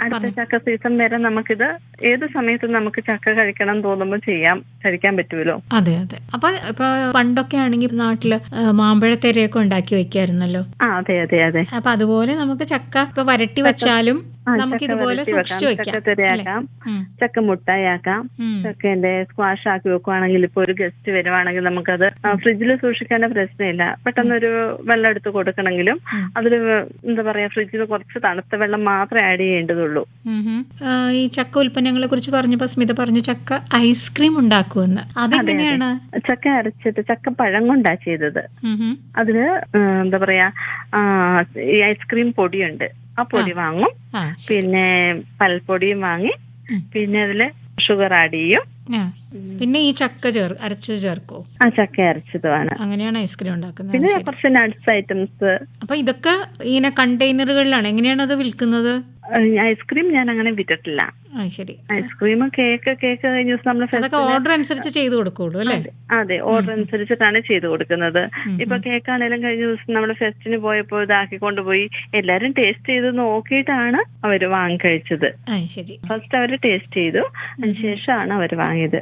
അടുത്ത ചക്ക സീസൺ വരെ നമുക്കിത് ഏത് സമയത്തും നമുക്ക് ചക്ക കഴിക്കണം തോന്നുമ്പോൾ ചെയ്യാം. കഴിക്കാൻ പറ്റുമല്ലോ അതെ അതെ. അപ്പൊ ഇപ്പൊ പണ്ടൊക്കെ ആണെങ്കിൽ നാട്ടിൽ മാമ്പഴത്തേരയൊക്കെ ഉണ്ടാക്കി വെക്കായിരുന്നല്ലോ? ആ അതെ അതെ അതെ. അപ്പൊ അതുപോലെ നമുക്ക് ചക്ക ഇപ്പൊ വരട്ടി വെച്ചാലും നമുക്ക് ഇതുപോലെ സൂക്ഷിച്ചു വെക്കാം. ചക്ക മുട്ടായാക്കാം. ചക്കേന്റെ സ്ക്വാഷ് ആക്കി വെക്കുവാണെങ്കിൽ ഇപ്പൊ ഒരു ഗസ്റ്റ് വരുവാണെങ്കിൽ നമുക്കത് ഫ്രിഡ്ജിൽ സൂക്ഷിക്കേണ്ട പ്രശ്നമില്ല. പെട്ടെന്നൊരു വെള്ളം എടുത്ത് കൊടുക്കണമെങ്കിലും. അതിൽ എന്താ പറയാ ഫ്രിഡ്ജിൽ കുറച്ച് തണുത്ത വെള്ളം മാത്രമേ ആഡ് ചെയ്യേണ്ടതുള്ളൂ. ഈ ചക്ക ഉൽപ്പന്നങ്ങളെ കുറിച്ച് പറഞ്ഞപ്പോ സ്മിത പറഞ്ഞു ചക്ക ഐസ്ക്രീം ഉണ്ടാക്കുമെന്ന്. അതെങ്ങനെയാണ്? ചക്ക അരച്ചിട്ട് ചക്ക പഴം കൊണ്ടാ ചെയ്തത്. ആ, എന്താ പറയാ ഈ ഐസ്ക്രീം പൊടിയുണ്ട്. ആ. പൊടി വാങ്ങും പിന്നെ പൽപ്പൊടിയും വാങ്ങി. പിന്നെ അതിൽ ഷുഗർ ആഡ് ചെയ്യും. പിന്നെ ഈ ചക്ക ചേർ അരച്ച് ചേർക്കോ? ആ ചക്ക അരച്ചതുമാണ് അങ്ങനെയാണ് ഐസ്ക്രീം ഉണ്ടാക്കുന്നത്. പിന്നെ. കുറച്ച് നട്ട്സ് ഐറ്റംസ്. അപ്പൊ ഇതൊക്കെ ഇങ്ങനെ കണ്ടെയ്നറുകളിലാണ്. എങ്ങനെയാണ് അത് വിൽക്കുന്നത് ഐസ്ക്രീം ഞാൻ അങ്ങനെ വിറ്റിട്ടില്ല ശരി. ഐസ്ക്രീം കേക്ക് കേക്ക് കഴിഞ്ഞ ദിവസം നമ്മൾ ഓർഡർ അനുസരിച്ച് ചെയ്തു കൊടുക്കുള്ളൂ അല്ലേ? അതെ ഓർഡർ അനുസരിച്ചിട്ടാണ് ചെയ്തു കൊടുക്കുന്നത്. ഇപ്പൊ കേക്ക് ആണെങ്കിലും കഴിഞ്ഞ ദിവസം നമ്മൾ ഫെസ്റ്റിന് പോയപ്പോ ഇതാക്കി കൊണ്ടുപോയി. എല്ലാരും ടേസ്റ്റ് ചെയ്ത് നോക്കിയിട്ടാണ് അവർ വാങ്ങി കഴിച്ചത് ആ ശരി. ഫസ്റ്റ് അവർ ടേസ്റ്റ് ചെയ്തു. അതിനുശേഷമാണ് അവർ വാങ്ങിയത്.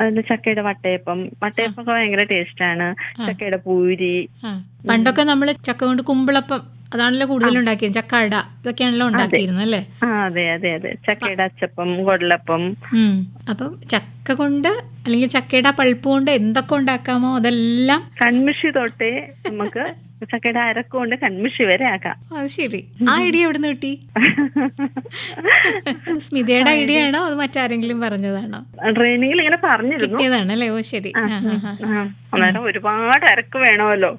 അതിന്റെ ചക്കയുടെ വട്ടയപ്പം. വട്ടയപ്പം ഒക്കെ ഭയങ്കര ടേസ്റ്റ് ആണ്. ചക്കയുടെ പൂരി. പണ്ടൊക്കെ നമ്മൾ ചക്ക കൊണ്ട് കുമ്പിളപ്പം അതാണല്ലോ കൂടുതൽ ഉണ്ടാക്കിയത്. ചക്ക അട ഇതൊക്കെയാണല്ലോ ഉണ്ടാക്കിയിരുന്നത് അല്ലേ? അതെ അതെ അതെ. ചക്കയുടെ അച്ചപ്പം കൊടലപ്പം. അപ്പം ചക്ക കൊണ്ട് അല്ലെങ്കിൽ ചക്കയുടെ പൾപ്പ് കൊണ്ട് എന്തൊക്കെ ഉണ്ടാക്കാമോ അതെല്ലാം കൺമിഷി തൊട്ടേ നമുക്ക് ചക്കയുടെ അരക്ക് കൊണ്ട് കൺമിഷി വരെ ആക്കാം. അത് ശരി. ആ ഐഡിയ എവിടെ നിന്ന് കിട്ടി? സ്മിതയുടെ ഐഡിയ ആണോ അത് മറ്റാരെങ്കിലും പറഞ്ഞതാണോ? ട്രെയിനിങ്ങിൽ ഇങ്ങനെ പറഞ്ഞിരുന്നു. അല്ലേ? ഓ ശരി. അന്നേരം ഒരുപാട് അരക്ക് വേണമല്ലോ.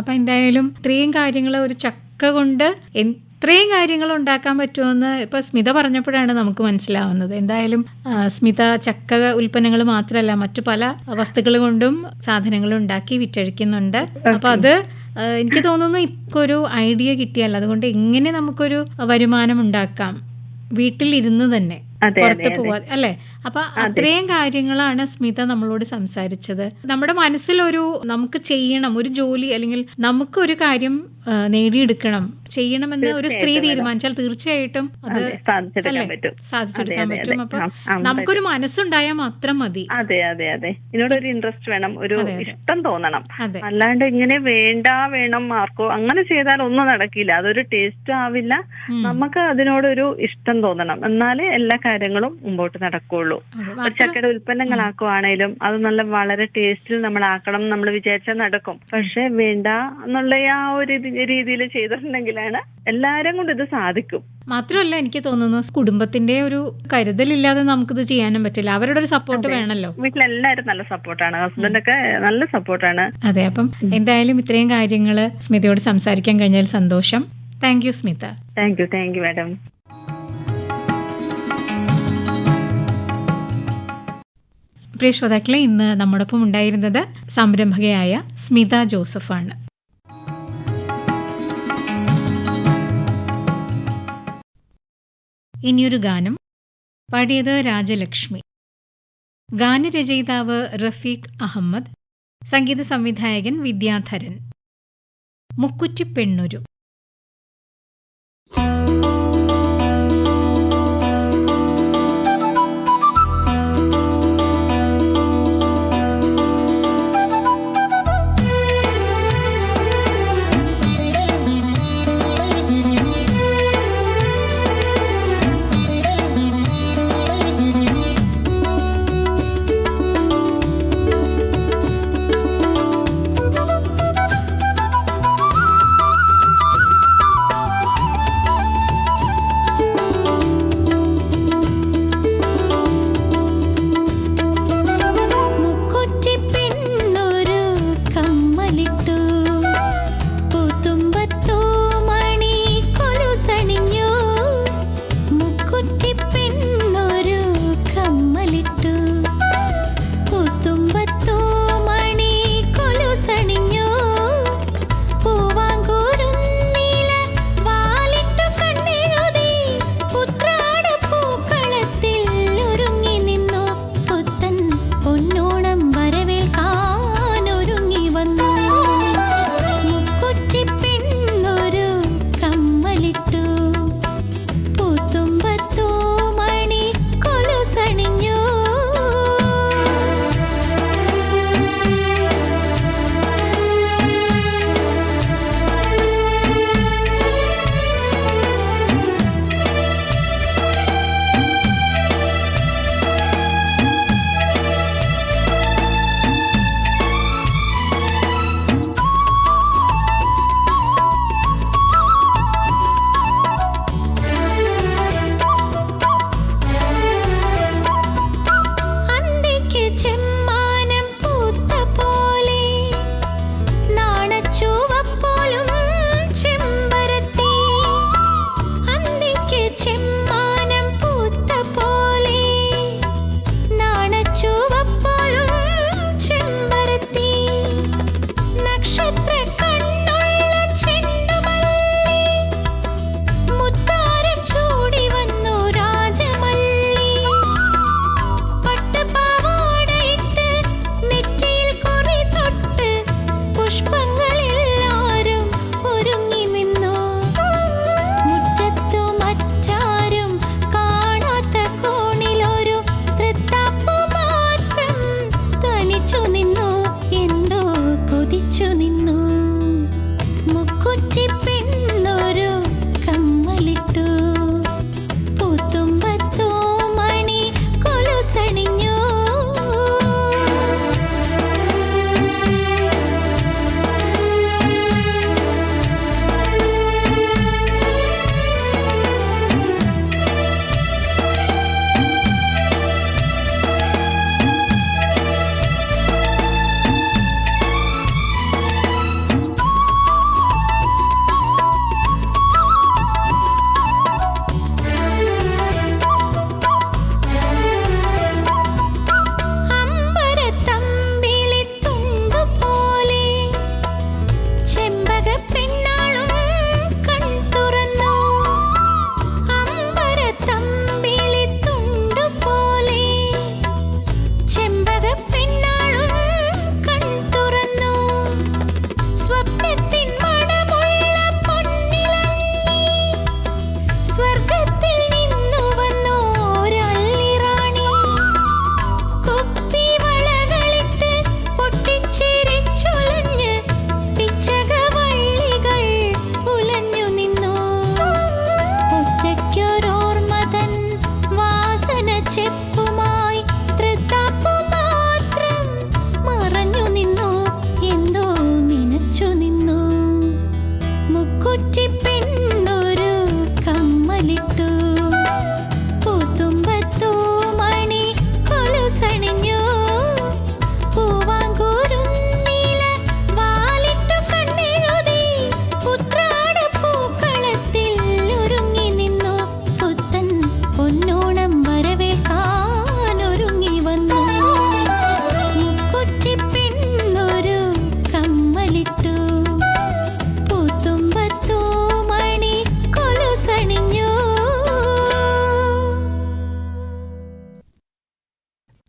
അപ്പൊ എന്തായാലും ഇത്രയും കാര്യങ്ങൾ ഒരു ചക്ക കൊണ്ട് ഇത്രയും കാര്യങ്ങൾ ഉണ്ടാക്കാൻ പറ്റുമെന്ന് ഇപ്പൊ സ്മിത പറഞ്ഞപ്പോഴാണ് നമുക്ക് മനസ്സിലാവുന്നത്. എന്തായാലും സ്മിത ചക്ക ഉൽപ്പന്നങ്ങൾ മാത്രമല്ല മറ്റു പല വസ്തുക്കൾ കൊണ്ടും സാധനങ്ങൾ ഉണ്ടാക്കി വിറ്റഴിക്കുന്നുണ്ട്. അപ്പൊ അത് എനിക്ക് തോന്നുന്നു ഇപ്പൊരു ഐഡിയ കിട്ടിയല്ല അതുകൊണ്ട് എങ്ങനെ നമുക്കൊരു വരുമാനം ഉണ്ടാക്കാം? വീട്ടിലിരുന്ന് തന്നെ പുറത്ത് പോവാ അല്ലേ? അപ്പൊ അത്രയും കാര്യങ്ങളാണ് സ്മിത നമ്മളോട് സംസാരിച്ചത്. നമ്മുടെ മനസ്സിലൊരു നമുക്ക് ചെയ്യണം ഒരു ജോലി അല്ലെങ്കിൽ നമുക്ക് ഒരു കാര്യം നേടിയെടുക്കണം ചെയ്യണമെന്ന് ഒരു സ്ത്രീ തീരുമാനിച്ചാൽ തീർച്ചയായിട്ടും അത് സാധിച്ചെടുക്കാൻ? പറ്റും. അപ്പൊ നമുക്കൊരു മനസ്സുണ്ടായാൽ മാത്രം മതി. അതെ അതെ അതെ. ഇതിനോടൊരു ഇൻട്രസ്റ്റ് വേണം ഒരു. ഇഷ്ടം തോന്നണം. അല്ലാണ്ട് ഇങ്ങനെ വേണ്ട വേണം മാർക്കോ അങ്ങനെ ചെയ്താൽ ഒന്നും നടക്കില്ല. അതൊരു ടേസ്റ്റ് ആവില്ല. നമുക്ക് അതിനോടൊരു ഇഷ്ടം തോന്നണം. എന്നാലേ എല്ലാ കാര്യങ്ങളും മുമ്പോട്ട് നടക്കുള്ളൂ. അതെ ഒരു ചക്കയുടെ ഉൽപ്പന്നങ്ങളാക്കുവാണേലും അത് നല്ല വളരെ ടേസ്റ്റിൽ നമ്മൾ ആക്കണം നമ്മൾ വിചാരിച്ചാൽ നടക്കും. പക്ഷെ വേണ്ട എന്നുള്ള ആ ഒരു രീതിയിൽ ചെയ്തിട്ടുണ്ടെങ്കിലാണ് എല്ലാരും കൊണ്ട് ഇത് സാധിക്കും. മാത്രമല്ല എനിക്ക് തോന്നുന്നു കുടുംബത്തിന്റെ ഒരു കരുതലില്ലാതെ നമുക്കിത് ചെയ്യാനും പറ്റില്ല. അവരുടെ ഒരു സപ്പോർട്ട് വേണമല്ലോ വീട്ടിലെല്ലാരും നല്ല സപ്പോർട്ടാണ് ഹസ്ബൻഡൊക്കെ നല്ല സപ്പോർട്ടാണ് അതെ അപ്പം എന്തായാലും ഇത്രയും കാര്യങ്ങൾ സ്മിതയോട് സംസാരിക്കാൻ കഴിഞ്ഞാൽ സന്തോഷം. Thank you Smita. Thank you thank you madam. പ്രിയ ശ്രോതാക്കളെ ഇന്ന് നമ്മോടൊപ്പം ഉണ്ടായിരുന്നത് സംരംഭകയായ സ്മിത ജോസഫാണ്. ഇനിയൊരു ഗാനം. പാടിയത് രാജലക്ഷ്മി. ഗാനരചയിതാവ് റഫീഖ് അഹമ്മദ്. സംഗീത സംവിധായകൻ വിദ്യാധരൻ. മുക്കുറ്റി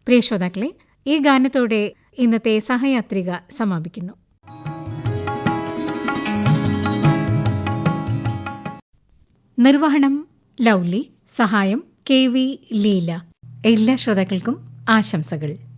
പ്രിയ ശ്രോതാക്കളെ ഈ ഗാനത്തോടെ ഇന്നത്തെ സഹയാത്രിക സമാപിക്കുന്നു. നിർവഹണം ലൗലി. സഹായം കെ വി ലീല. എല്ലാ ശ്രോതാക്കൾക്കും ആശംസകൾ.